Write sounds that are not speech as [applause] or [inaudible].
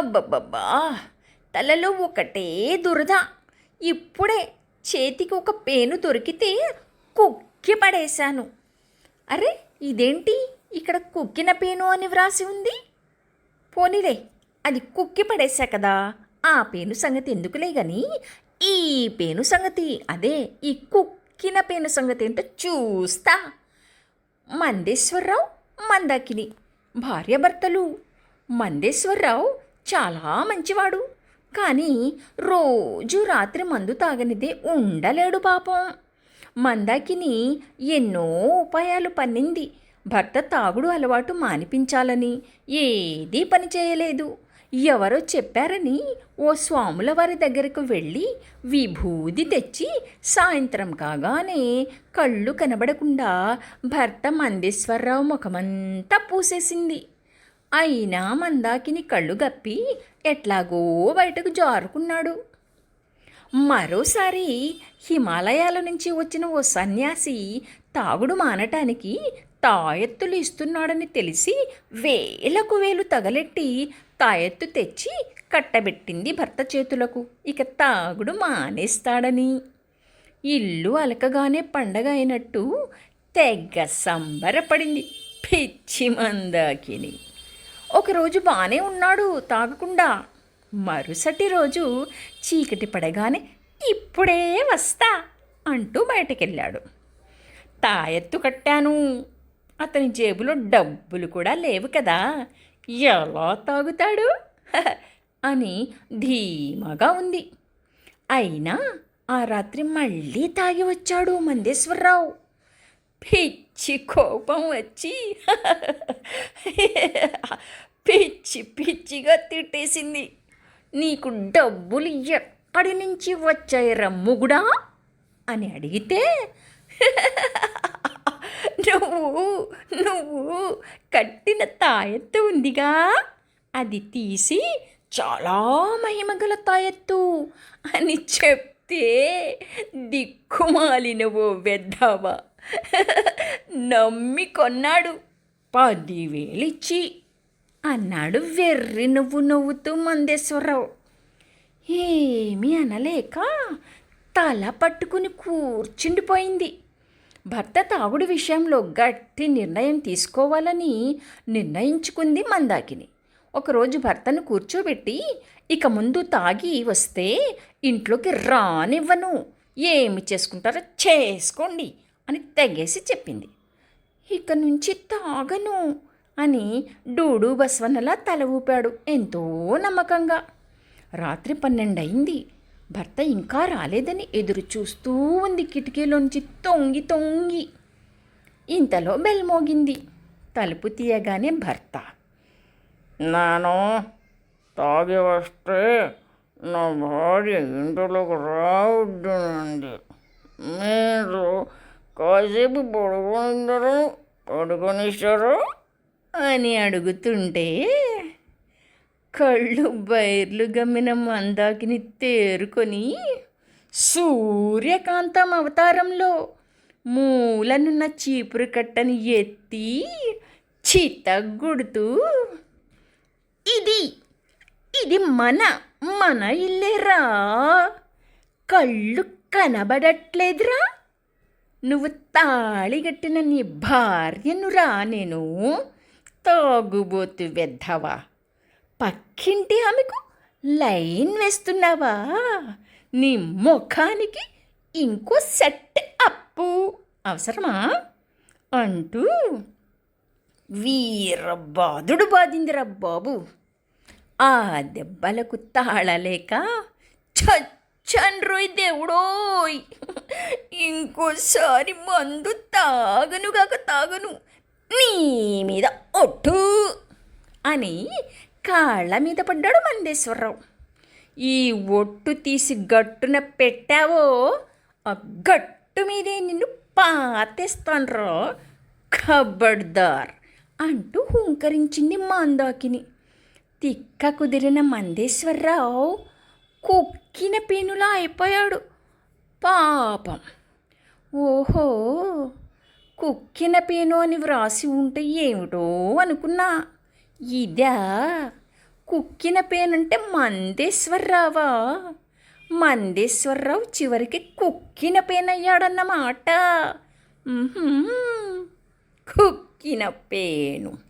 అబ్బబ్బబ్బా తలలో ఒకటే దురద. ఇప్పుడే చేతికి ఒక పేను దొరికితే కుక్కి పడేశాను. అరే ఇదేంటి? ఇక్కడ కుక్కిన పేను అని వ్రాసి ఉంది. పోనీలే అది కుక్కి పడేశా కదా. ఆ పేను సంగతి ఎందుకులే గాని ఈ పేను సంగతి అదే ఈ కుక్కిన పేను సంగతి ఏంటో చూస్తా. మందేశ్వరరావు మందాకిని భార్యాభర్తలు. మందేశ్వరరావు చాలా మంచివాడు. కానీ రోజు రాత్రి మందు తాగనిదే ఉండలేడు పాపం. మందాకిని ఎన్నో ఉపాయాలు పన్నింది. భర్త తాగుడు అలవాటు మానిపించాలని ఏదీ పని చేయలేదు. ఎవరో చెప్పారని ఓ స్వాముల వారి దగ్గరకు వెళ్ళి విభూది తెచ్చి సాయంత్రం కాగానే కళ్ళు కనబడకుండా భర్త మందేశ్వరరావు ముఖమంతా పూసేసింది. అయినా మందాకిని కళ్ళు గప్పి ఎట్లాగో బయటకు జారుకున్నాడు. మరోసారి హిమాలయాల నుంచి వచ్చిన ఓ సన్యాసి తాగుడు మానటానికి తాయెత్తులు ఇస్తున్నాడని తెలిసి వేలకు వేలు తగలెట్టి తాయెత్తు తెచ్చి కట్టబెట్టింది భర్త చేతులకు. ఇక తాగుడు మానేస్తాడని. ఇల్లు అలకగానే పండగ అయినట్టు తెగ సంబరపడింది పిచ్చి మందాకిని. ఒకరోజు బాగానే ఉన్నాడు తాగకుండా. మరుసటి రోజు చీకటి పడగానే ఇప్పుడే వస్తా అంటూ బయటకెళ్ళాడు. తాయెత్తు కట్టాను. అతని జేబులో డబ్బులు కూడా లేవు కదా. ఎలా తాగుతాడు? [laughs] అని ధీమాగా ఉంది. అయినా ఆ రాత్రి మళ్ళీ తాగి వచ్చాడు మందేశ్వరరావు. పిచ్చి కోపం వచ్చి పిచ్చి పిచ్చిగా తిట్టేసింది. నీకు డబ్బులు ఎక్కడి నుంచి వచ్చాయి రమ్ముగుడా అని అడిగితే నువ్వు నువ్వు కట్టిన తాయెత్తు ఉందిగా. అది తీసి చాలా మహిమగల తాయెత్తు అని చెప్తే దిక్కుమాలిన ఓ వెద్దావా నమ్మి కొన్నాడు. పదివేలిచ్చి. అన్నాడు వెర్రి నువ్వు నవ్వుతూ మందేశ్వరరావు. ఏమీ అనలేక తల పట్టుకుని కూర్చుండిపోయింది. భర్త తాగుడు విషయంలో గట్టి నిర్ణయం తీసుకోవాలని నిర్ణయించుకుంది మందాకిని. ఒకరోజు భర్తను కూర్చోబెట్టి ఇక ముందు తాగి వస్తే ఇంట్లోకి రానివ్వను. ఏమి చేసుకుంటారో చేసుకోండి. అని తెగేసి చెప్పింది. ఇక నుంచి తాగను అని డూడు బస్వన్నలా తల ఊపాడు ఎంతో నమ్మకంగా. రాత్రి పన్నెండయింది. భర్త ఇంకా రాలేదని ఎదురు చూస్తూ ఉంది కిటికీలోంచి తొంగి తొంగి. ఇంతలో బెల్ మోగింది. తలుపు తీయగానే భర్త. నాను తాగి వస్తే నా భార్య ఇంట్లోకి రావద్దు మీరు కాసేపు పడుకుంటారు పడుకొనిస్తారు అని అడుగుతుంటే కళ్ళు బైర్లు గమ్మిన మందాకిని తేరుకొని సూర్యకాంతం అవతారంలో మూలనున్న చీపురు కట్టని ఎత్తి చితగ్గుడుతూ ఇది ఇది మన మన ఇల్లేరా? కళ్ళు కనబడట్లేదురా? నువ్వు తాళిగట్టిన నీ భార్యనురా నేను తాగుబోతు వెద్దవా పక్కింటి ఆమెకు లైన్ వేస్తున్నావా? నీ ముఖానికి ఇంకో సెట్ అప్పు. అవసరమా? అంటూ వీరబాదుడు బాధిందిరా బాబు. ఆ దెబ్బలకు తాళలేక చండ్రోయ్ దేవుడోయ్. ఇంకోసారి మందు తాగనుగాక తాగను. నీ మీద ఒట్టు అని కాళ్ళ మీద పడ్డాడు మందేశ్వరరావు. ఈ ఒట్టు తీసి గట్టున పెట్టావో ఆ గట్టు మీదే నిన్ను పాతేస్తాన్రా కబడ్దార్ అంటూ హుంకరించింది మందాకిని. తిక్క కుదిరిన మందేశ్వరరావు కుక్కిన పేనులా అయిపోయాడు. పాపం. ఓహో కుక్కిన పేను అని వ్రాసి ఉంటే ఏమిటో అనుకున్నా. ఇదా కుక్కిన పేనంటే మందేశ్వరరావా? మందేశ్వరరావు చివరికి కుక్కిన పేనయ్యాడన్నమాట. కుక్కిన పేను.